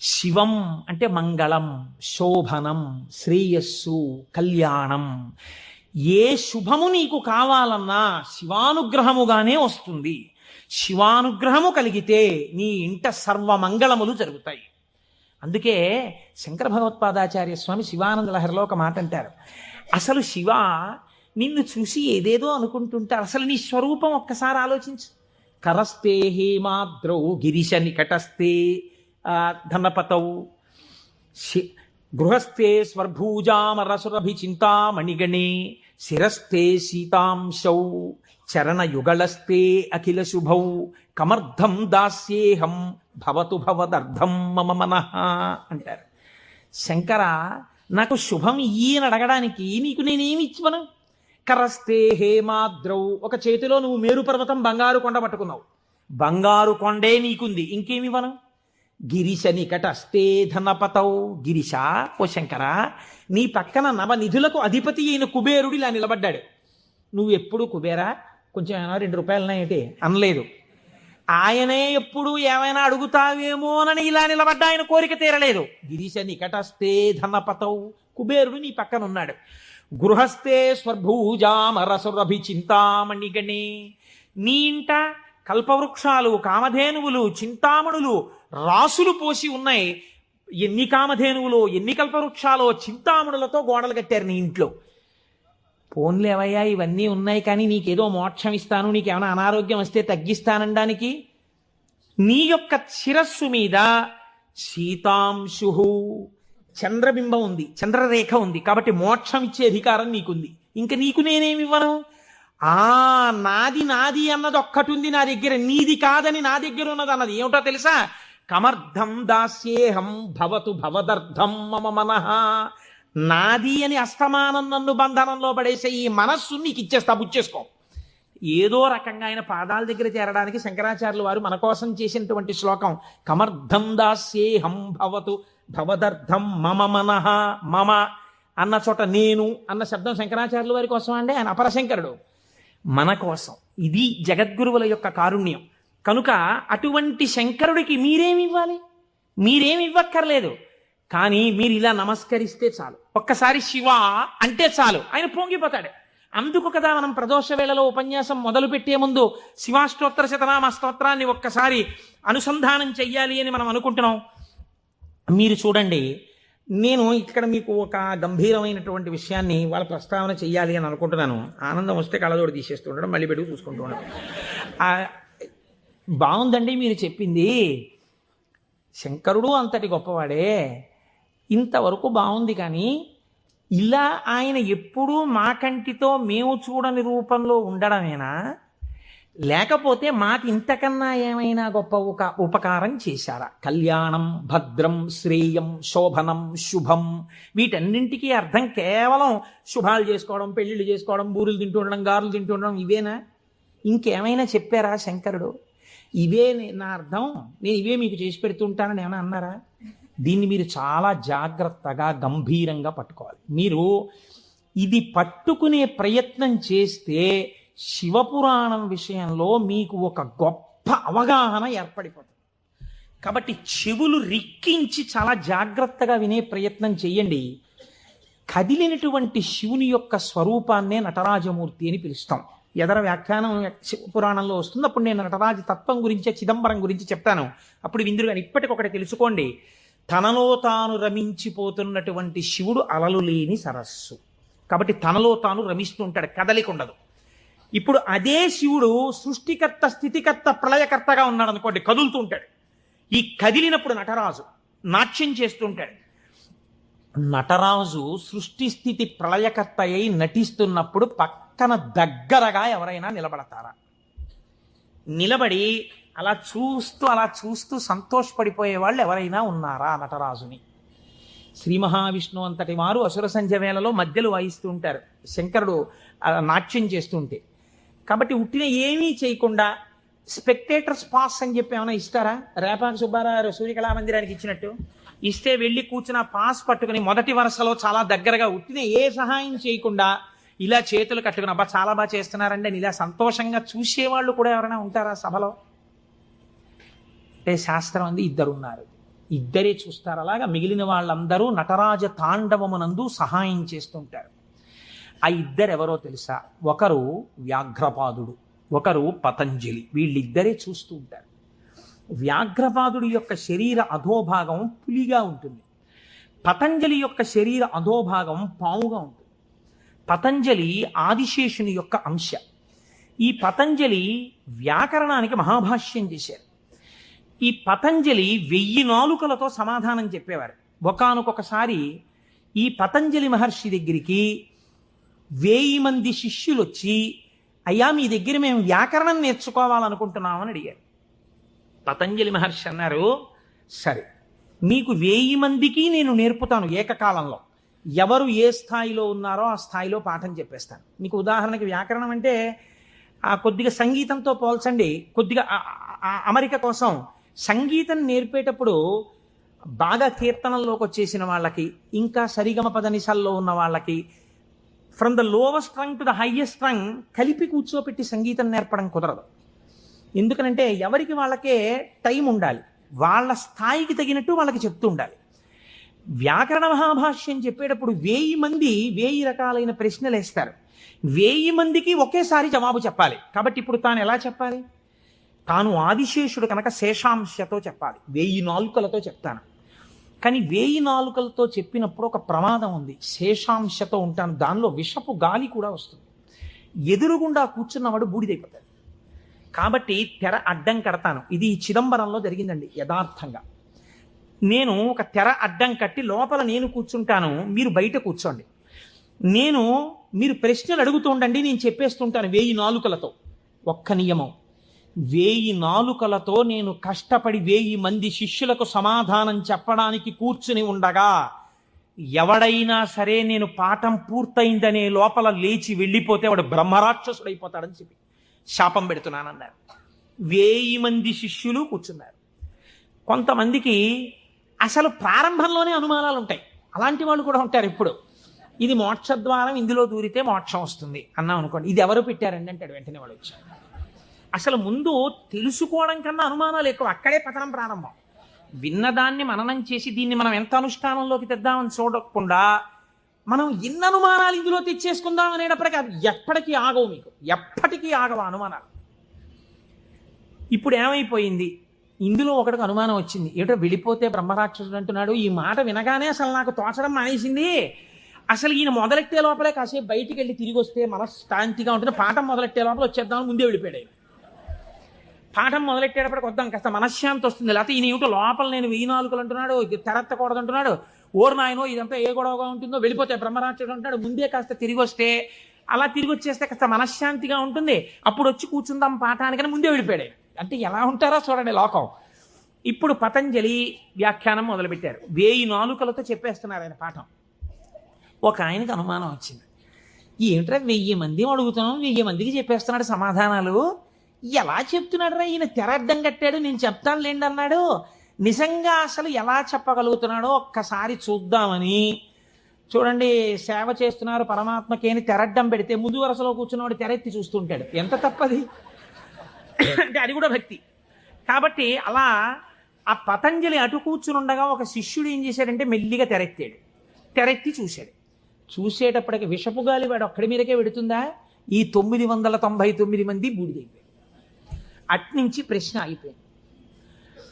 శివం అంటే మంగళం శోభనం శ్రేయస్సు కళ్యాణం. ఏ శుభము నీకు కావాలన్నా శివానుగ్రహముగానే వస్తుంది. శివానుగ్రహము కలిగితే నీ ఇంట సర్వమంగళములు జరుగుతాయి. అందుకే శంకర భగవత్పాదాచార్య స్వామి శివానంద లహరిలో ఒక మాట అంటారు. అసలు శివ నిన్ను చూసి ఏదేదో అనుకుంటుంటారు. అసలు నీ స్వరూపం ఒక్కసారి ఆలోచించు. కరస్తే హేమాద్రౌ గిరిశ నికటస్తే ధనపతౌ. గృహస్థే స్వర్భూజామరసురభి చింతామణిగణే శిరస్థే సీతాంశౌ. చరణయుగళస్తే అఖిల శుభౌ కమర్థం దాస్యేహం భవతు భవదర్థం మమ మనః అంటారు. శంకర నాకు శుభం ఈయన అడగడానికి నీకు నేనేమి ఇచ్చివను? కరస్తే హేమాద్రౌ. ఒక చేతిలో నువ్వు మేరు పర్వతం బంగారు కొండ పట్టుకున్నావు. బంగారు కొండే నీకుంది. ఇంకేమివ్వను? గిరిశ నికటస్తే ధనపతౌ. గిరిశ ఓ శంకర నీ పక్కన నవనిధులకు అధిపతి అయిన కుబేరుడు ఇలా నిలబడ్డాడు. నువ్వు ఎప్పుడు కుబేరా? కొంచెం ఏమైనా రెండు రూపాయలనేటి అనలేదు. ఆయనే ఎప్పుడు ఏమైనా అడుగుతావేమోనని ఇలా నిలబడ్డ ఆయన కోరిక తీరలేదు. గిరిశ నికటస్తే ధనపతౌ. కుబేరుడు నీ పక్కన ఉన్నాడు. గృహస్థే స్వర్భూజామరసురభి చింతామణిగణే నీ ఇంట కల్పవృక్షాలు కామధేనువులు చింతామణులు రాసులు పోసి ఉన్నాయి. ఎన్ని కామధేనువులో ఎన్ని కల్పవృక్షాలో చింతామణులతో గోడలు కట్టారు నీ ఇంట్లో. పోన్లేవయ్యా ఇవన్నీ ఉన్నాయి కానీ నీకేదో మోక్షం ఇస్తాను నీకేమైనా అనారోగ్యం వస్తే తగ్గిస్తానడానికి. నీ యొక్క శిరస్సు మీద సీతాంశు చంద్రబింబం ఉంది చంద్రరేఖ ఉంది. కాబట్టి మోక్షం ఇచ్చే అధికారం నీకుంది. ఇంకా నీకు నేనేమి ఇవ్వను? ఆ నాది నాది అన్నది ఒక్కటి ఉంది నా దగ్గర నీది కాదని నా దగ్గర ఉన్నది అన్నది. ఏమిటో తెలుసా? కమర్థం దాస్యేహం భవతు భవదర్థం మమ మనః. నాది అని అస్తమానం నన్ను బంధనంలో పడేసే ఈ మనస్సు నీకు ఇచ్చేస్తా బుచ్చేసుకో. ఏదో రకంగా ఆయన పాదాల దగ్గర చేరడానికి శంకరాచార్యులు వారు మన కోసం చేసినటువంటి శ్లోకం. కమర్థం దాస్యేహం భవతు భవదర్థం మమ మనః మమ అన్న చోట నేను అన్న శబ్దం శంకరాచార్యుల వారి కోసం అండి? ఆయన అపరశంకరుడు. మన కోసం. ఇది జగద్గురువుల యొక్క కారుణ్యం. కనుక అటువంటి శంకరుడికి మీరేమి ఇవ్వాలి? మీరేమి ఇవ్వక్కర్లేదు. కానీ మీరు ఇలా నమస్కరిస్తే చాలు. ఒక్కసారి శివ అంటే చాలు. ఆయన పొంగిపోతాడు. అందుకు కదా మనం ప్రదోష వేళలో ఉపన్యాసం మొదలు పెట్టే ముందు శివాష్టోత్తర శతనామ స్తోత్రాన్ని ఒక్కసారి అనుసంధానం చెయ్యాలి అని మనం అనుకుంటున్నాం. మీరు చూడండి నేను ఇక్కడ మీకు ఒక గంభీరమైనటువంటి విషయాన్ని వాళ్ళ ప్రస్తావన చెయ్యాలి అని అనుకుంటున్నాను. ఆనందం వస్తే కళ్ళజోడు తీసేస్తుండడం మళ్ళీ పెట్టుకు చూసుకుంటూ ఉండడం. బాగుందండి మీరు చెప్పింది. శంకరుడు అంతటి గొప్పవాడే. ఇంతవరకు బాగుంది కానీ ఇలా ఆయన ఎప్పుడూ మా కంటితో మేము చూడని రూపంలో ఉండడమేనా? లేకపోతే మాకు ఇంతకన్నా ఏమైనా గొప్ప ఒక ఉపకారం చేశారా? కళ్యాణం భద్రం శ్రేయం శోభనం శుభం వీటన్నింటికీ అర్థం కేవలం శుభాలు చేసుకోవడం పెళ్ళిళ్ళు చేసుకోవడం బూరులు తింటూ ఉండడం గారులు తింటూ ఉండడం ఇవేనా? ఇంకేమైనా చెప్పారా శంకరుడు? ఇవే నా అర్థం. నేను ఇవే మీకు చేసి పెడుతుంటానని ఏమైనా అన్నారా? దీన్ని మీరు చాలా జాగ్రత్తగా గంభీరంగా పట్టుకోవాలి. మీరు ఇది పట్టుకునే ప్రయత్నం చేస్తే శివపురాణం విషయంలో మీకు ఒక గొప్ప అవగాహన ఏర్పడిపోతుంది. కాబట్టి చెవులు రిక్కించి చాలా జాగ్రత్తగా వినే ప్రయత్నం చేయండి. కదిలినటువంటి శివుని యొక్క స్వరూపాన్నే నటరాజమూర్తి అని పిలుస్తాం. ఎదర వ్యాఖ్యానం పురాణంలో వస్తుంది. అప్పుడు నేను నటరాజ తత్వం గురించి చిదంబరం గురించి చెప్తాను. అప్పుడు విందురు కానీ ఇప్పటికొకటి తెలుసుకోండి. తనలో తాను రమించిపోతున్నటువంటి శివుడు అలలు లేని సరస్సు. కాబట్టి తనలో తాను రమిస్తూ ఉంటాడు. కదలిక ఉండదు. ఇప్పుడు అదే శివుడు సృష్టికర్త స్థితికర్త ప్రళయకర్తగా ఉన్నాడు అనుకోండి కదులుతూ ఉంటాడు. ఈ కదిలినప్పుడు నటరాజు నాట్యం చేస్తుంటాడు నటరాజు సృష్టి స్థితి ప్రళయకర్త అయి నటిస్తున్నప్పుడు పక్కన దగ్గరగా ఎవరైనా నిలబడతారా? నిలబడి అలా చూస్తూ అలా చూస్తూ సంతోషపడిపోయే వాళ్ళు ఎవరైనా ఉన్నారా నటరాజుని? శ్రీ మహావిష్ణు అంతటి వారు అసుర సంధ్య వేళలో మధ్యలో వాయిస్తూ ఉంటారు. శంకరుడు నాట్యం నాట్యం చేస్తుంటే కాబట్టి ఉట్టిన ఏమీ చేయకుండా స్పెక్టేటర్స్ పాస్ అని చెప్పి ఏమైనా ఇస్తారా? రేపాక సుబ్బారావు సూర్యకళా మందిరానికి ఇచ్చినట్టు? ఇస్తే వెళ్ళి కూర్చున్న పాస్ పట్టుకుని మొదటి వరుసలో చాలా దగ్గరగా ఉట్టిన ఏ సహాయం చేయకుండా ఇలా చేతులు కట్టుకుని అబ్బా చాలా బాగా చేస్తున్నారండి అని ఇలా సంతోషంగా చూసేవాళ్ళు కూడా ఎవరైనా ఉంటారా సభలో? అంటే శాస్త్రం అంది ఇద్దరు ఉన్నారు ఇద్దరే చూస్తారు. అలాగా మిగిలిన వాళ్ళందరూ నటరాజ తాండవమునందు సహాయం చేస్తుంటారు. ఆ ఇద్దరెవరో తెలుసా? ఒకరు వ్యాఘ్రపాదుడు ఒకరు పతంజలి. వీళ్ళిద్దరే చూస్తూ ఉంటారు. వ్యాఘ్రపాదుడి యొక్క శరీర అధోభాగం పులిగా ఉంటుంది. పతంజలి యొక్క శరీర అధోభాగం పావుగా ఉంటుంది. పతంజలి ఆదిశేషుని యొక్క అంశ. ఈ పతంజలి వ్యాకరణానికి మహాభాష్యం చేశారు. ఈ పతంజలి వెయ్యి నాలుకలతో సమాధానం చెప్పేవారు. ఒకానొకొకసారి ఈ పతంజలి మహర్షి దగ్గరికి వేయి మంది శిష్యులు వచ్చి అయ్యా మీ దగ్గర మేము వ్యాకరణం నేర్చుకోవాలనుకుంటున్నామని అడిగారు. పతంజలి మహర్షి అన్నారు సరే. మీకు వేయి మందికి నేను నేర్పుతాను ఏకకాలంలో. ఎవరు ఏ స్థాయిలో ఉన్నారో ఆ స్థాయిలో పాఠం చెప్పేస్తాను. మీకు ఉదాహరణకి వ్యాకరణం అంటే ఆ కొద్దిగా సంగీతంతో పోల్చండి. కొద్దిగా అమరిక కోసం సంగీతం నేర్పేటప్పుడు బాగా కీర్తనల్లోకి వచ్చేసిన వాళ్ళకి ఇంకా సరిగమ పదనిసల్లో ఉన్న వాళ్ళకి from the lowest string to the highest string కలిపి కూర్చోపెట్టి సంగీతం నేర్పడం కుదరదు. ఎందుకనంటే ఎవరికి వాళ్ళకే టైం ఉండాలి. వాళ్ళ స్థాయికి తగినట్టు వాళ్ళకి చెప్తూ ఉండాలి. వ్యాకరణ మహాభాష్యం చెప్పేటప్పుడు వేయి మంది వేయి రకాలైన ప్రశ్నలు వేస్తారు. వేయి మందికి ఒకేసారి జవాబు చెప్పాలి. కాబట్టి ఇప్పుడు తాను ఎలా చెప్పాలి? తాను ఆదిశేషుడు కనుక శేషాంశతో చెప్పాలి. వేయి నాలుకలతో చెప్తాను. కానీ వేయి నాలుకలతో చెప్పినప్పుడు ఒక ప్రమాదం ఉంది. శేషాంశతో ఉంటాను. దానిలో విషపు గాలి కూడా వస్తుంది. ఎదురుగుండా కూర్చున్నవాడు బూడిదైపోతాడు. కాబట్టి తెర అడ్డం కడతాను. ఇది చిదంబరంలో జరిగిందండి యథార్థంగా. నేను ఒక తెర అడ్డం కట్టి లోపల నేను కూర్చుంటాను మీరు బయట కూర్చోండి. నేను మీరు ప్రశ్నలు అడుగుతూ ఉండండి నేను చెప్పేస్తుంటాను వేయి నాలుకలతో. ఒక్క నియమం వేయి నాలుకలతో నేను కష్టపడి వేయి మంది శిష్యులకు సమాధానం చెప్పడానికి కూర్చుని ఉండగా ఎవడైనా సరే నేను పాఠం పూర్తయిందనే లోపల లేచి వెళ్ళిపోతే వాడు బ్రహ్మరాక్షసుడైపోతాడని చెప్పి. శాపం పెడుతున్నానన్నారు. వేయి మంది శిష్యులు కూర్చున్నారు. కొంతమందికి అసలు ప్రారంభంలోనే అనుమానాలు ఉంటాయి అలాంటి వాళ్ళు కూడా ఉంటారు ఇప్పుడు. ఇది మోక్షద్వారం ఇందులో దూరితే మోక్షం వస్తుంది అన్నాం అనుకోండి. ఇది ఎవరు పెట్టారండి అంటాడు వెంటనే వాడు వచ్చి. అసలు ముందు తెలుసుకోవడం కన్నా అనుమానాలు ఎక్కువ. అక్కడే పతనం ప్రారంభం. విన్నదాన్ని మననం చేసి దీన్ని మనం ఎంత అనుష్ఠానంలోకి తెద్దామని చూడకుండా మనం ఇన్న అనుమానాలు ఇందులో తెచ్చేసుకుందాం అనేటప్పటికీ అవి ఎప్పటికీ ఆగవు మీకు. ఎప్పటికీ ఆగవు అనుమానాలు. ఇప్పుడు ఏమైపోయింది? ఇందులో ఒకటికి అనుమానం వచ్చింది. ఏటో వెళ్ళిపోతే బ్రహ్మరాక్షసుడు అంటున్నాడు ఈ మాట వినగానే అసలు నాకు తోచడం మానేసింది. అసలు ఈయన మొదలెట్టే లోపలే కాసేపు బయటికి వెళ్ళి తిరిగి వస్తే మనశ్శాంతిగా ఉంటుంది. పాఠం మొదలెట్టే లోపల వచ్చేద్దామని ముందే వెళ్ళిపోయాడు పాఠం మొదలెట్టేటప్పటికి వద్దాం కాస్త మనశ్శాంతి వస్తుంది. లేకపోతే ఈయన ఏమిటో లోపల నేను వెయ్యి నాలుగులు అంటున్నాడు తెరెత్తకూడదు అంటున్నాడు. ఓరు నాయనో ఇదంతా ఏ గొడవగా ఉంటుందో వెళ్ళిపోతే బ్రహ్మరాక్షుడు అంటాడు ముందే కాస్త తిరిగి వస్తే అలా తిరిగి వచ్చేస్తే కాస్త మనశ్శాంతిగా ఉంటుంది. అప్పుడు వచ్చి కూర్చుందాం పాఠానికని ముందే వెళ్ళిపోయాడు అంటే ఎలా ఉంటారో చూడండి లోకం. ఇప్పుడు పతంజలి వ్యాఖ్యానం మొదలుపెట్టారు. వేయి నాలుకలతో చెప్పేస్తున్నారు ఆయన పాఠం. ఒక ఆయనకు అనుమానం వచ్చింది. ఏమిట్రా వెయ్యి మంది అడుగుతాం వెయ్యి మందికి చెప్పేస్తున్నాడు సమాధానాలు? ఎలా చెప్తున్నాడు రా ఈయన తెర కట్టాడు నేను చెప్తాను లేండి అన్నాడు. నిజంగా అసలు ఎలా చెప్పగలుగుతున్నాడో ఒక్కసారి చూద్దామని. చూడండి సేవ చేస్తున్నారు పరమాత్మకేని తెరడ్డం పెడితే ముందు వరుసలో కూర్చున్నవాడు తెరెత్తి చూస్తుంటాడు. ఎంత తప్పది? అంటే అది కూడా భక్తి. కాబట్టి అలా ఆ పతంజలి అటు కూర్చుని ఉండగా ఒక శిష్యుడు ఏం చేశాడంటే మెల్లిగా తెరెత్తాడు. తెరెత్తి చూశాడు. చూసేటప్పటికి విషపు గాలి వాడు ఒక్కడి మీదకే పెడుతుందా? ఈ తొమ్మిది వందల తొంభై తొమ్మిది మంది బూడిదైపోయారు. అట్నుంచి ప్రశ్న ఆగిపోయింది.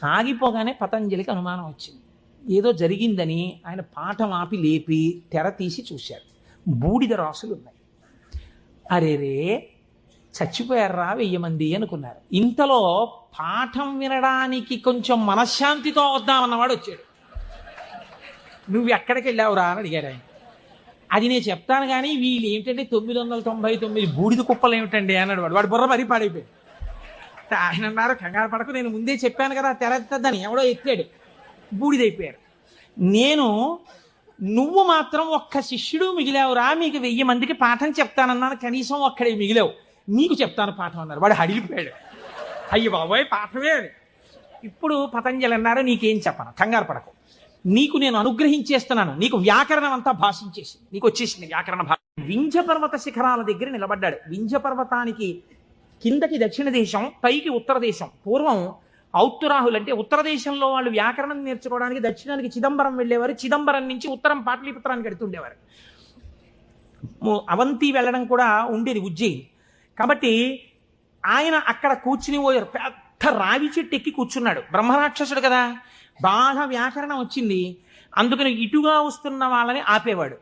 ఆగిపోగానే పతంజలికి అనుమానం వచ్చింది. ఏదో జరిగిందని ఆయన పాఠం ఆపి లేపి తెర తీసి చూశారు. బూడిద రాసులు ఉన్నాయి అరేరే చచ్చిపోయారా వెయ్యి మంది అనుకున్నారు. ఇంతలో పాఠం వినడానికి కొంచెం మనశ్శాంతితో వద్దామన్నవాడు వచ్చాడు. నువ్వు ఎక్కడికి వెళ్ళావురా అని అడిగాడు ఆయన. అది నేను చెప్తాను కానీ వీళ్ళు ఏంటంటే తొమ్మిది వందల తొంభై తొమ్మిది బూడిద కుప్పలు ఏమిటండి అన్నాడు వాడు. వాడు బుర్ర మరీ పాడైపోయాడు ఆయన అన్నారు కంగారు పడకు నేను ముందే చెప్పాను కదా తెరద్దని ఎవడో ఎత్తాడు. బూడిదైపోయారు నేను నువ్వు మాత్రం ఒక్క శిష్యుడు మిగిలావురా మీకు వెయ్యి మందికి పాఠం చెప్తానన్నాను కనీసం ఒక్కడే మిగిలావు. నీకు చెప్తాను పాఠం అన్నారు. వాడు అడిగిపోయాడు అయ్యి బాబోయ్ పాఠమే అని ఇప్పుడు పతంజలి అన్నారు నీకేం చెప్పను కంగారు పడకు. నీకు నేను అనుగ్రహించేస్తున్నాను నీకు వ్యాకరణం అంతా భాషించేసింది నీకు వచ్చేసింది వ్యాకరణ భాష. వింధ్య పర్వత శిఖరాల దగ్గర నిలబడ్డాడు. వింధ్య పర్వతానికి కిందకి దక్షిణ దేశం పైకి ఉత్తర దేశం. పూర్వం ఔత్తురాహులు అంటే ఉత్తర దేశంలో వాళ్ళు వ్యాకరణం నేర్చుకోవడానికి దక్షిణానికి చిదంబరం వెళ్ళేవారు. చిదంబరం నుంచి ఉత్తరం పాటలీపుత్రానికి ఎడుతుండేవారు అవంతి వెళ్ళడం కూడా ఉండేది ఉజ్జయిని. కాబట్టి ఆయన అక్కడ కూర్చుని పోయారు పెద్ద రావి చెట్టు ఎక్కి కూర్చున్నాడు. బ్రహ్మరాక్షసుడు కదా. బాగా వ్యాకరణం వచ్చింది. అందుకని ఇటుగా వస్తున్న వాళ్ళని ఆపేవాడు.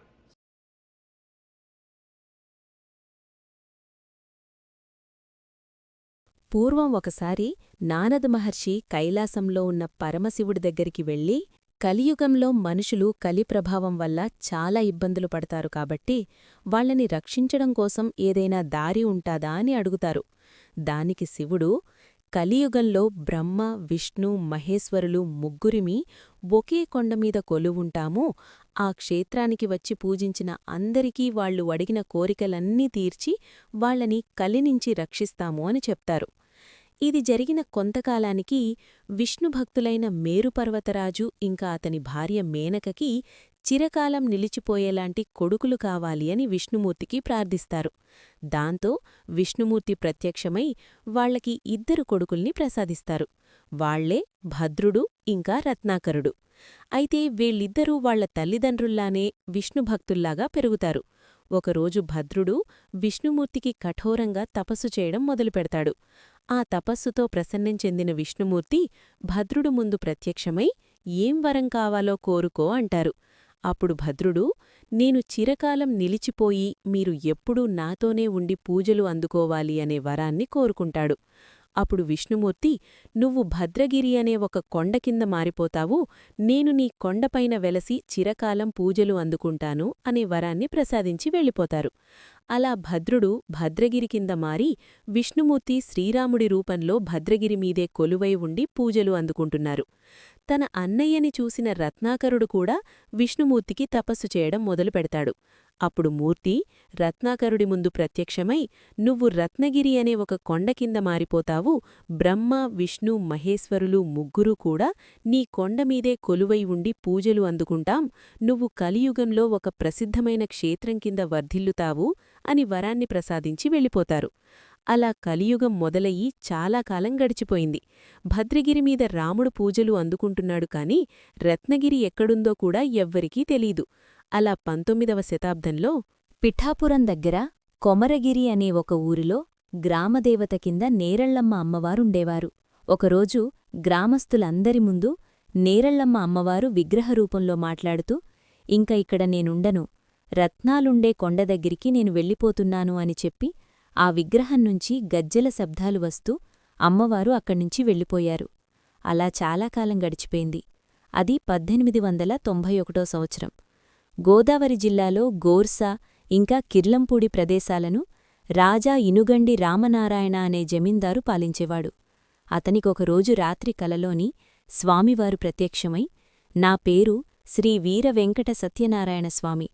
పూర్వం ఒకసారి నానద మహర్షి కైలాసంలో ఉన్న పరమశివుడి దగ్గరికి వెళ్ళి కలియుగంలో మనుషులు కలి ప్రభావం వల్ల చాలా ఇబ్బందులు పడతారు కాబట్టి వాళ్ళని రక్షించడం కోసం ఏదైనా దారి ఉంటాదా అని అడుగుతారు. దానికి శివుడు కలియుగంలో బ్రహ్మ విష్ణు మహేశ్వరులు ముగ్గురిమి ఒకే కొండమీద కొలువుంటాము. ఆ క్షేత్రానికి వచ్చి పూజించిన అందరికీ వాళ్ళు అడిగిన కోరికలన్నీ తీర్చి వాళ్ళని కలినించి రక్షిస్తాము అని చెప్తారు. ఇది జరిగిన కొంతకాలానికి విష్ణుభక్తులైన మేరుపర్వతరాజు ఇంకా అతని భార్య మేనకకి చిరకాలం నిలిచిపోయేలాంటి కొడుకులు కావాలి అని విష్ణుమూర్తికి ప్రార్థిస్తారు. దాంతో విష్ణుమూర్తి ప్రత్యక్షమై వాళ్ళకి ఇద్దరు కొడుకుల్ని ప్రసాదిస్తారు. వాళ్ళే భద్రుడు ఇంకా రత్నాకరుడు. అయితే వీళ్ళిద్దరూ వాళ్ళ తల్లిదండ్రుల్లానే విష్ణుభక్తుల్లాగా పెరుగుతారు. ఒకరోజు భద్రుడు విష్ణుమూర్తికి కఠోరంగా తపస్సు చేయడం మొదలుపెడతాడు. ఆ తపస్సుతో ప్రసన్నం చెందిన విష్ణుమూర్తి భద్రుడు ముందు ప్రత్యక్షమై ఏం వరం కావాలో కోరుకో అంటారు. అప్పుడు భద్రుడు నేను చిరకాలం నిలిచిపోయి మీరు ఎప్పుడూ నాతోనే ఉండి పూజలు అందుకోవాలి అనే వరాన్ని కోరుకుంటాడు. అప్పుడు విష్ణుమూర్తి నువ్వు భద్రగిరి అనే ఒక కొండ కింద మారిపోతావు నేను నీ కొండపైన వెలసి చిరకాలం పూజలు అందుకుంటాను అనే వరాన్ని ప్రసాదించి వెళ్ళిపోతారు. అలా భద్రుడు భద్రగిరి కింద మారి విష్ణుమూర్తి శ్రీరాముడి రూపంలో భద్రగిరి మీదే కొలువై ఉండి పూజలు అందుకుంటున్నారు. తన అన్నయ్యని చూసిన రత్నాకరుడు కూడా విష్ణుమూర్తికి తపస్సు చేయడం మొదలుపెడతాడు. అప్పుడు మూర్తి రత్నాకరుడి ముందు ప్రత్యక్షమై నువ్వు రత్నగిరి అనే ఒక కొండ కింద మారిపోతావు బ్రహ్మ విష్ణు మహేశ్వరులు ముగ్గురూ కూడా నీ కొండమీదే కొలువై ఉండి పూజలు అందుకుంటాం నువ్వు కలియుగంలో ఒక ప్రసిద్ధమైన క్షేత్రం కింద వర్ధిల్లుతావు అని వరాన్ని ప్రసాదించి వెళ్ళిపోతారు. అలా కలియుగం మొదలయ్యి చాలా కాలం గడిచిపోయింది. భద్రగిరి మీద రాముడు పూజలు అందుకుంటున్నాడు కాని రత్నగిరి ఎక్కడుందో కూడా ఎవ్వరికీ తెలీదు. అలా పంతొమ్మిదవ శతాబ్దంలో పిఠాపురం దగ్గర కొమరగిరి అనే ఒక ఊరిలో గ్రామదేవత కింద నేరళ్ళమ్మ అమ్మవారుండేవారు. ఒకరోజు గ్రామస్తులందరి ముందు నేరళ్ళమ్మ అమ్మవారు విగ్రహరూపంలో మాట్లాడుతూ ఇంక ఇక్కడ నేనుండను. రత్నాలుండే కొండ దగ్గరికి నేను వెళ్ళిపోతున్నాను అని చెప్పి ఆ విగ్రహం నుంచి గజ్జెల శబ్దాలు వస్తూ అమ్మవారు అక్కడ్నుంచి వెళ్ళిపోయారు. అలా చాలాకాలం గడిచిపోయింది. అది పద్దెనిమిది వందల తొంభై ఒకటో సంవత్సరం. గోదావరి జిల్లాలో గోర్సా ఇంకా కిర్లంపూడి ప్రదేశాలను రాజా ఇనుగండి రామనారాయణ అనే జమీందారు పాలించేవాడు. అతనికొకరోజు రాత్రి కలలోని స్వామివారు ప్రత్యక్షమై నా పేరు శ్రీ వీర వెంకట సత్యనారాయణ స్వామి.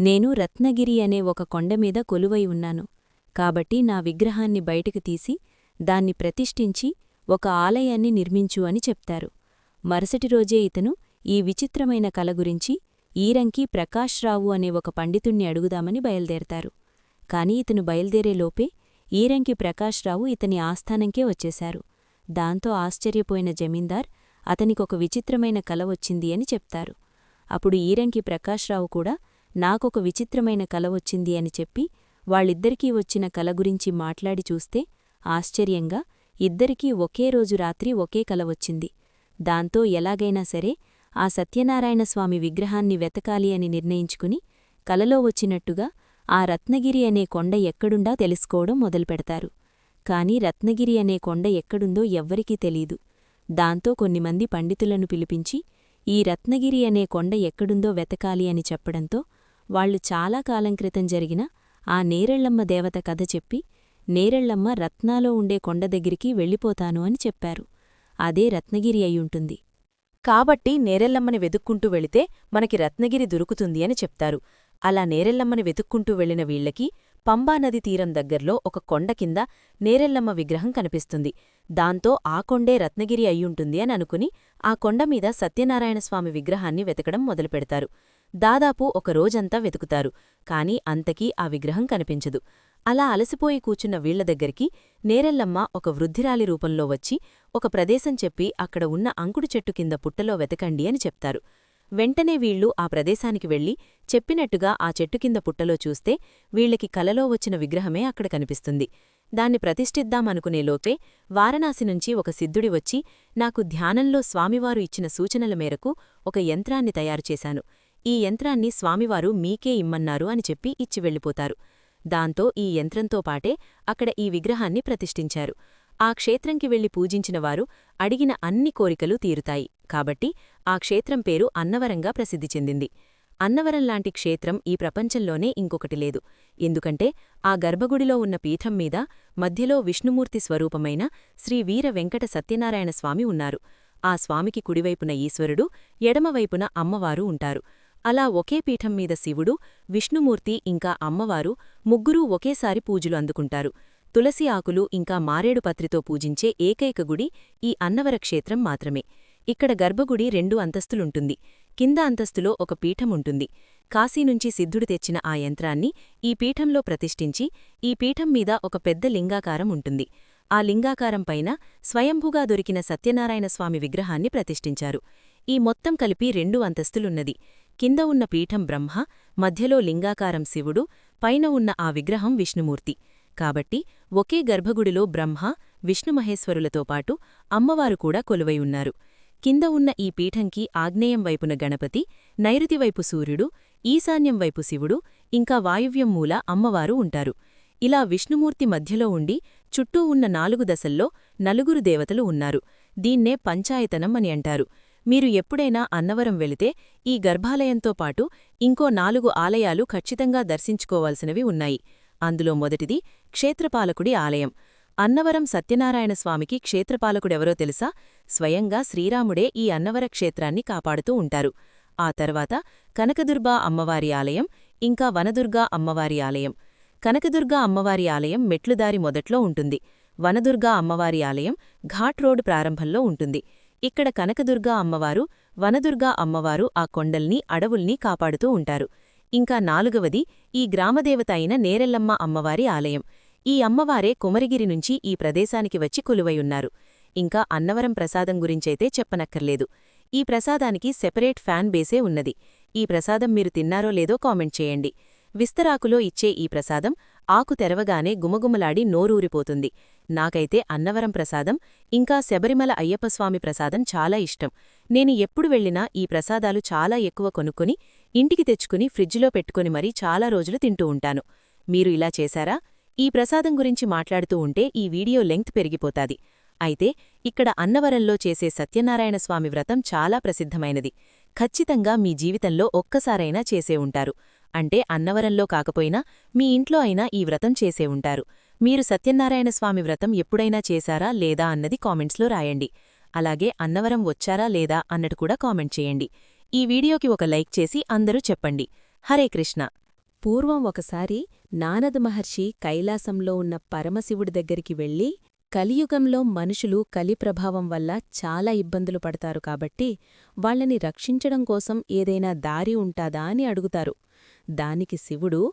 నేను రత్నగిరి అనే ఒక కొండమీద కొలువై ఉన్నాను. కాబట్టి నా విగ్రహాన్ని బయటకు తీసి దాన్ని ప్రతిష్ఠించి ఒక ఆలయాన్ని నిర్మించు అని చెప్తారు. మరుసటి రోజే ఇతను ఈ విచిత్రమైన కల గురించి ఈరంకి ప్రకాశ్రావు అనే ఒక పండితుణ్ణి అడుగుదామని బయలుదేరతారు. కాని ఇతను బయల్దేరేలోపే ఈరంకి ప్రకాశ్రావు ఇతని ఆస్థానంకే వచ్చేశారు. దాంతో ఆశ్చర్యపోయిన జమీందార్ అతనికొక విచిత్రమైన కల వచ్చింది అని చెప్తారు. అప్పుడు ఈరంకి ప్రకాశ్రావు కూడా నాకొక విచిత్రమైన కల వచ్చింది అని చెప్పి వాళ్ళిద్దరికీ వచ్చిన కల గురించి మాట్లాడి చూస్తే ఆశ్చర్యంగా ఇద్దరికీ ఒకే రోజు రాత్రి ఒకే కల వచ్చింది. దాంతో ఎలాగైనా సరే ఆ సత్యనారాయణస్వామి విగ్రహాన్ని వెతకాలి అని నిర్ణయించుకుని కలలో వచ్చినట్టుగా ఆ రత్నగిరి అనే కొండ ఎక్కడుండా తెలుసుకోవడం మొదలుపెడతారు. కాని రత్నగిరి అనే కొండ ఎక్కడుందో ఎవ్వరికీ తెలీదు. దాంతో కొన్నిమంది పండితులను పిలిపించి ఈ రత్నగిరి అనే కొండ ఎక్కడుందో వెతకాలి అని చెప్పడంతో వాళ్ళు చాలా కాలం క్రితం జరిగిన ఆ నేరెళ్ళమ్మ దేవత కథ చెప్పి నేరెళ్ళమ్మ రత్నాలో ఉండే కొండ దగ్గరికి వెళ్ళిపోతాను అని చెప్పారు. అదే రత్నగిరి అయ్యుంటుంది కాబట్టి నేరెల్లమ్మని వెతుక్కుంటూ వెళితే మనకి రత్నగిరి దొరుకుతుంది అని చెప్తారు. అలా నేరెల్లమ్మని వెతుక్కుంటూ వెళ్ళిన వీళ్ళకి పంబానది తీరం దగ్గర్లో ఒక కొండ కింద నేరెల్లమ్మ విగ్రహం కనిపిస్తుంది. దాంతో ఆ కొండే రత్నగిరి అయ్యుంటుంది అని అనుకుని ఆ కొండమీద సత్యనారాయణస్వామి విగ్రహాన్ని వెతకడం మొదలుపెడతారు. దాదాపు ఒక రోజంతా వెతుకుతారు. కాని అంతకీ ఆ విగ్రహం కనిపించదు. అలా అలసిపోయి కూచున్న వీళ్ళ దగ్గరికి నేరెల్లమ్మ ఒక వృద్ధిరాలి రూపంలో వచ్చి ఒక ప్రదేశం చెప్పి అక్కడ ఉన్న అంకుడు చెట్టు కింద పుట్టలో వెతకండి అని చెప్తారు. వెంటనే వీళ్ళు ఆ ప్రదేశానికి వెళ్ళి చెప్పినట్టుగా ఆ చెట్టు కింద పుట్టలో చూస్తే వీళ్ళకి కలలో వచ్చిన విగ్రహమే అక్కడ కనిపిస్తుంది. దాన్ని ప్రతిష్ఠిద్దామనుకునేలోపే వారణాసి నుంచి ఒక సిద్ధుడి వచ్చి నాకు ధ్యానంలో స్వామివారు ఇచ్చిన సూచనల మేరకు ఒక యంత్రాన్ని తయారుచేశాను ఈ యంత్రాన్ని స్వామివారు మీకే ఇమ్మన్నారు అని చెప్పి ఇచ్చి వెళ్ళిపోతారు. దాంతో ఈ యంత్రంతో పాటే అక్కడ ఈ విగ్రహాన్ని ప్రతిష్ఠించారు. ఆ క్షేత్రంకి వెళ్ళి పూజించిన వారు అడిగిన అన్ని కోరికలు తీరుతాయి. కాబట్టి ఆ క్షేత్రం పేరు అన్నవరంగా ప్రసిద్ధి చెందింది. అన్నవరంలాంటి క్షేత్రం ఈ ప్రపంచంలోనే ఇంకొకటి లేదు. ఎందుకంటే ఆ గర్భగుడిలో ఉన్న పీఠం మీద మధ్యలో విష్ణుమూర్తి స్వరూపమైన శ్రీ వీర వెంకట సత్యనారాయణ స్వామి ఉన్నారు. ఆ స్వామికి కుడివైపున ఈశ్వరుడు ఎడమవైపున అమ్మవారు ఉంటారు. అలా ఒకే పీఠం మీద శివుడు విష్ణుమూర్తి ఇంకా అమ్మవారు ముగ్గురూ ఒకేసారి పూజలు అందుకుంటారు. తులసి ఆకులు ఇంకా మారేడు పత్రితో పూజించే ఏకైక గుడి ఈ అన్నవర క్షేత్రం మాత్రమే. ఇక్కడ గర్భగుడి రెండు అంతస్తులుంటుంది. కింద అంతస్తులో ఒక పీఠముంటుంది కాశీనుంచి సిద్ధుడు తెచ్చిన ఆ యంత్రాన్ని ఈ పీఠంలో ప్రతిష్ఠించి ఈ పీఠం మీద ఒక పెద్ద లింగాకారం ఉంటుంది. ఆ లింగాకారం పైన స్వయంభుగా దొరికిన సత్యనారాయణ స్వామి విగ్రహాన్ని ప్రతిష్ఠించారు. ఈ మొత్తం కలిపి రెండు అంతస్తులున్నది. కింద ఉన్న పీఠం బ్రహ్మ మధ్యలో లింగాకారం శివుడు పైన ఉన్న ఆ విగ్రహం విష్ణుమూర్తి. కాబట్టి ఒకే గర్భగుడిలో బ్రహ్మ విష్ణుమహేశ్వరులతో పాటు అమ్మవారు కూడా కొలువై ఉన్నారు. కింద ఉన్న ఈ పీఠంకి ఆగ్నేయం వైపున గణపతి నైరుతివైపు సూర్యుడు ఈశాన్యం వైపు శివుడు ఇంకా వాయువ్యం మూల అమ్మవారు ఉంటారు. ఇలా విష్ణుమూర్తి మధ్యలో ఉండి చుట్టూ ఉన్న నాలుగు దశల్లో నలుగురు దేవతలు ఉన్నారు. దీన్నే పంచాయతనం అని అంటారు. మీరు ఎప్పుడైనా అన్నవరం వెళితే ఈ గర్భాలయంతో పాటు ఇంకో నాలుగు ఆలయాలు ఖచ్చితంగా దర్శించుకోవాల్సినవి ఉన్నాయి. అందులో మొదటిది క్షేత్రపాలకుడి ఆలయం. అన్నవరం సత్యనారాయణ స్వామికి క్షేత్రపాలకుడెవరో తెలుసా? స్వయంగా శ్రీరాముడే ఈ అన్నవర క్షేత్రాన్ని కాపాడుతూ ఉంటారు. ఆ తర్వాత కనకదుర్గా అమ్మవారి ఆలయం ఇంకా వనదుర్గా అమ్మవారి ఆలయం. కనకదుర్గా అమ్మవారి ఆలయం మెట్లుదారి మొదట్లో ఉంటుంది. వనదుర్గా అమ్మవారి ఆలయం ఘాట్ రోడ్ ప్రారంభంలో ఉంటుంది. ఇక్కడ కనకదుర్గా అమ్మవారు వనదుర్గా అమ్మవారు ఆ కొండల్ని అడవుల్ని కాపాడుతూ ఉంటారు. ఇంకా నాలుగవది ఈ గ్రామదేవత అయిన నేరెల్లమ్మ అమ్మవారి ఆలయం. ఈ అమ్మవారే కుమరిగిరి నుంచి ఈ ప్రదేశానికి వచ్చి కొలువైయున్నారు ఇంకా అన్నవరం ప్రసాదం గురించైతే చెప్పనక్కర్లేదు. ఈ ప్రసాదానికి సెపరేట్ ఫ్యాన్ బేసే ఉన్నది. ఈ ప్రసాదం మీరు తిన్నారో లేదో కామెంట్ చేయండి. విస్తరాకులో ఇచ్చే ఈ ప్రసాదం ఆకు తెరవగానే గుమగుమలాడి నోరూరిపోతుంది. నాకైతే అన్నవరం ప్రసాదం ఇంకా శబరిమల అయ్యప్పస్వామి ప్రసాదం చాలా ఇష్టం. నేను ఎప్పుడు వెళ్ళినా ఈ ప్రసాదాలు చాలా ఎక్కువ కొనుక్కుని ఇంటికి తెచ్చుకుని ఫ్రిడ్జ్లో పెట్టుకుని మరీ చాలా రోజులు తింటూ ఉంటాను. మీరు ఇలా చేశారా? ఈ ప్రసాదం గురించి మాట్లాడుతూ ఉంటే ఈ వీడియో లెంగ్త్ పెరిగిపోతాది. అయితే ఇక్కడ అన్నవరంలో చేసే సత్యనారాయణ స్వామి వ్రతం చాలా ప్రసిద్ధమైనది. ఖచ్చితంగా మీ జీవితంలో ఒక్కసారైనా చేసే ఉంటారు. అంటే అన్నవరంలో కాకపోయినా మీ ఇంట్లో అయినా ఈ వ్రతం చేసే ఉంటారు. మీరు సత్యనారాయణ స్వామి వ్రతం ఎప్పుడైనా చేశారా లేదా అన్నది కామెంట్స్లో రాయండి. అలాగే అన్నవరం వచ్చారా లేదా అన్నట్టు కూడా కామెంట్ చేయండి. ఈ వీడియోకి ఒక లైక్ చేసి అందరూ చెప్పండి. హరే కృష్ణ. పూర్వం ఒకసారి నానద మహర్షి కైలాసంలో ఉన్న పరమశివుడి దగ్గరికి వెళ్ళి కలియుగంలో మనుషులు కలి ప్రభావం వల్ల చాలా ఇబ్బందులు పడతారు కాబట్టి వాళ్ళని రక్షించడం కోసం ఏదైనా దారి ఉంటాదా అని అడుగుతారు. దానికి శివుడు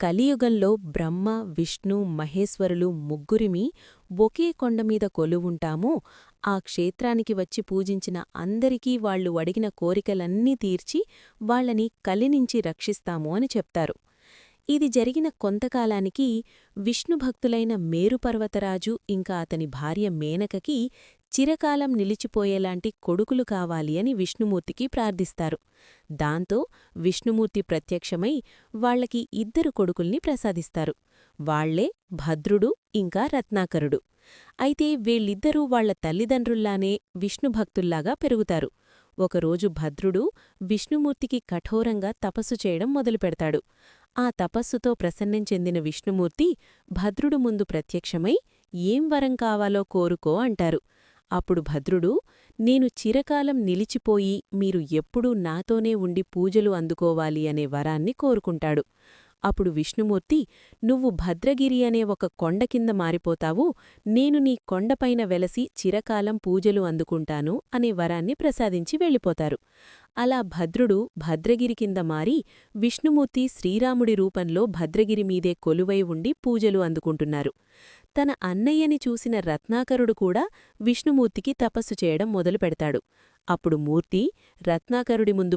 కలియుగంలో బ్రహ్మ విష్ణు మహేశ్వరులు ముగ్గురిమి ఒకే కొండమీద కొలువుంటాము. ఆ క్షేత్రానికి వచ్చి పూజించిన అందరికీ వాళ్ళు అడిగిన కోరికలన్నీ తీర్చి వాళ్ళని కలినించి రక్షిస్తాము అని చెప్తారు. ఇది జరిగిన కొంతకాలానికి విష్ణుభక్తులైన మేరుపర్వతరాజు ఇంకా అతని భార్య మేనకకి చిరకాలం నిలిచిపోయేలాంటి కొడుకులు కావాలి అని విష్ణుమూర్తికి ప్రార్థిస్తారు. దాంతో విష్ణుమూర్తి ప్రత్యక్షమై వాళ్ళకి ఇద్దరు కొడుకుల్ని ప్రసాదిస్తారు. వాళ్ళే భద్రుడు ఇంకా రత్నాకరుడు. అయితే వీళ్ళిద్దరూ వాళ్ళ తల్లిదండ్రుల్లానే విష్ణుభక్తుల్లాగా పెరుగుతారు. ఒకరోజు భద్రుడు విష్ణుమూర్తికి కఠోరంగా తపస్సు చేయడం మొదలుపెడతాడు. ఆ తపస్సుతో ప్రసన్నం చెందిన విష్ణుమూర్తి భద్రుడు ముందు ప్రత్యక్షమై ఏం వరం కావాలో కోరుకో అంటారు. అప్పుడు భద్రుడు నేను చిరకాలం నిలిచిపోయి మీరు ఎప్పుడూ నాతోనే ఉండి పూజలు అందుకోవాలి అనే వరాన్ని కోరుకుంటాడు. అప్పుడు విష్ణుమూర్తి నువ్వు భద్రగిరి అనే ఒక కొండ కింద మారిపోతావు నేను నీ కొండపైన వెలసి చిరకాలం పూజలు అందుకుంటాను అనే వరాన్ని ప్రసాదించి వెళ్ళిపోతారు. అలా భద్రుడు భద్రగిరి కింద మారి విష్ణుమూర్తి శ్రీరాముడి రూపంలో భద్రగిరి మీదే కొలువై ఉండి పూజలు అందుకుంటున్నారు. తన అన్నయ్యని చూసిన రత్నాకరుడు కూడా విష్ణుమూర్తికి తపస్సు చేయడం మొదలుపెడతాడు. అప్పుడు మూర్తి రత్నాకరుడి ముందు